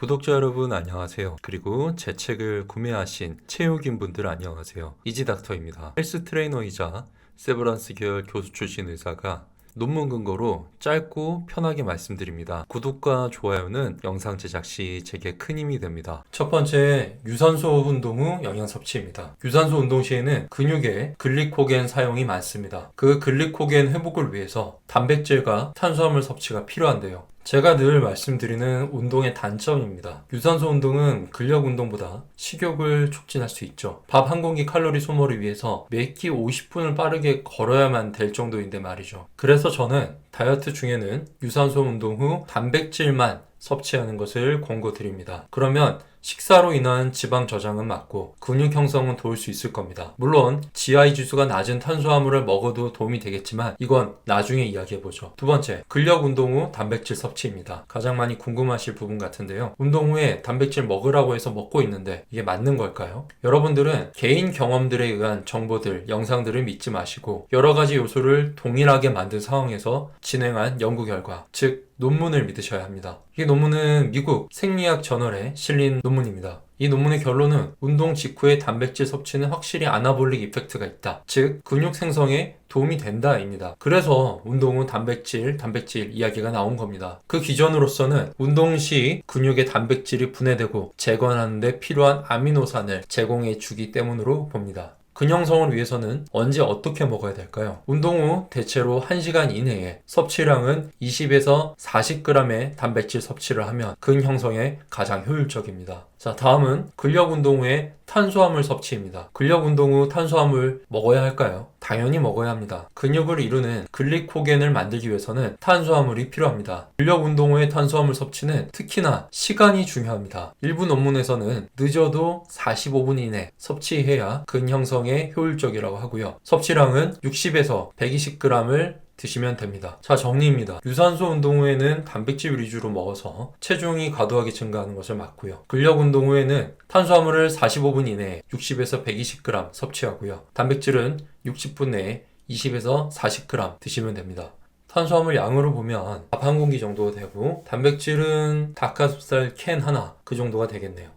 구독자 여러분 안녕하세요. 그리고 제 책을 구매하신 체육인 분들 안녕하세요. 이지닥터입니다. 헬스 트레이너이자 세브란스 계열 교수 출신 의사가 논문 근거로 짧고 편하게 말씀드립니다. 구독과 좋아요는 영상 제작 시 제게 큰 힘이 됩니다. 첫 번째, 유산소 운동 후 영양 섭취입니다. 유산소 운동 시에는 근육에 글리코겐 사용이 많습니다. 그 글리코겐 회복을 위해서 단백질과 탄수화물 섭취가 필요한데요. 제가 늘 말씀드리는 운동의 단점입니다. 유산소 운동은 근력 운동보다 식욕을 촉진할 수 있죠. 밥 한 공기 칼로리 소모를 위해서 매 끼 50분을 빠르게 걸어야만 될 정도인데 말이죠. 그래서 저는 다이어트 중에는 유산소 운동 후 단백질만 섭취하는 것을 권고드립니다. 그러면 식사로 인한 지방 저장은 막고 근육 형성은 도울 수 있을 겁니다. 물론 GI 지수가 낮은 탄수화물을 먹어도 도움이 되겠지만 이건 나중에 이야기해보죠. 두 번째, 근력 운동 후 단백질 섭취입니다. 가장 많이 궁금하실 부분 같은데요. 운동 후에 단백질 먹으라고 해서 먹고 있는데 이게 맞는 걸까요? 여러분들은 개인 경험들에 의한 정보들, 영상들을 믿지 마시고 여러 가지 요소를 동일하게 만든 상황에서 진행한 연구 결과, 즉 논문을 믿으셔야 합니다. 이 논문은 미국 생리학 저널에 실린 논문입니다. 이 논문의 결론은 운동 직후의 단백질 섭취는 확실히 아나볼릭 이펙트가 있다. 즉, 근육 생성에 도움이 된다입니다. 그래서 운동 후 단백질, 단백질 이야기가 나온 겁니다. 그 기전으로서는 운동 시 근육의 단백질이 분해되고 재건하는 데 필요한 아미노산을 제공해 주기 때문으로 봅니다. 근형성을 위해서는 언제 어떻게 먹어야 될까요? 운동 후 대체로 1시간 이내에 섭취량은 20에서 40g의 단백질 섭취를 하면 근형성에 가장 효율적입니다. 자, 다음은 근력 운동 후에 탄수화물 섭취입니다. 근력 운동 후 탄수화물 먹어야 할까요? 당연히 먹어야 합니다. 근육을 이루는 글리코겐을 만들기 위해서는 탄수화물이 필요합니다. 근력 운동 후의 탄수화물 섭취는 특히나 시간이 중요합니다. 일부 논문에서는 늦어도 45분 이내 섭취해야 근형성에 효율적이라고 하고요. 섭취량은 60에서 120g을 드시면 됩니다. 자, 정리입니다. 유산소 운동 후에는 단백질 위주로 먹어서 체중이 과도하게 증가하는 것을 막고요. 근력 운동 후에는 탄수화물을 45분 이내에 60에서 120g 섭취하고요. 단백질은 60분 내에 20에서 40g 드시면 됩니다. 탄수화물 양으로 보면 밥 한 공기 정도 되고 단백질은 닭가슴살 캔 하나 그 정도가 되겠네요.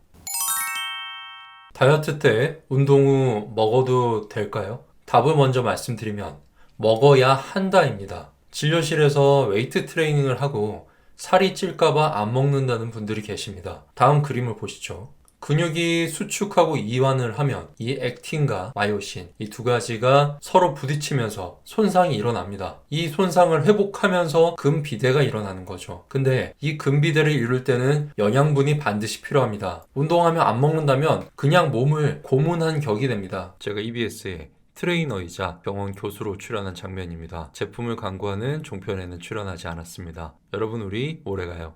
다이어트 때 운동 후 먹어도 될까요? 답을 먼저 말씀드리면 먹어야 한다입니다. 진료실에서 웨이트 트레이닝을 하고 살이 찔까봐 안 먹는다는 분들이 계십니다. 다음 그림을 보시죠. 근육이 수축하고 이완을 하면 이 액틴과 마요신 이 두 가지가 서로 부딪히면서 손상이 일어납니다. 이 손상을 회복하면서 근비대가 일어나는 거죠. 근데 이 근비대를 이룰 때는 영양분이 반드시 필요합니다. 운동하면 안 먹는다면 그냥 몸을 고문한 격이 됩니다. 제가 EBS에 트레이너이자 병원 교수로 출연한 장면입니다. 제품을 광고하는 종편에는 출연하지 않았습니다. 여러분 우리 오래 가요.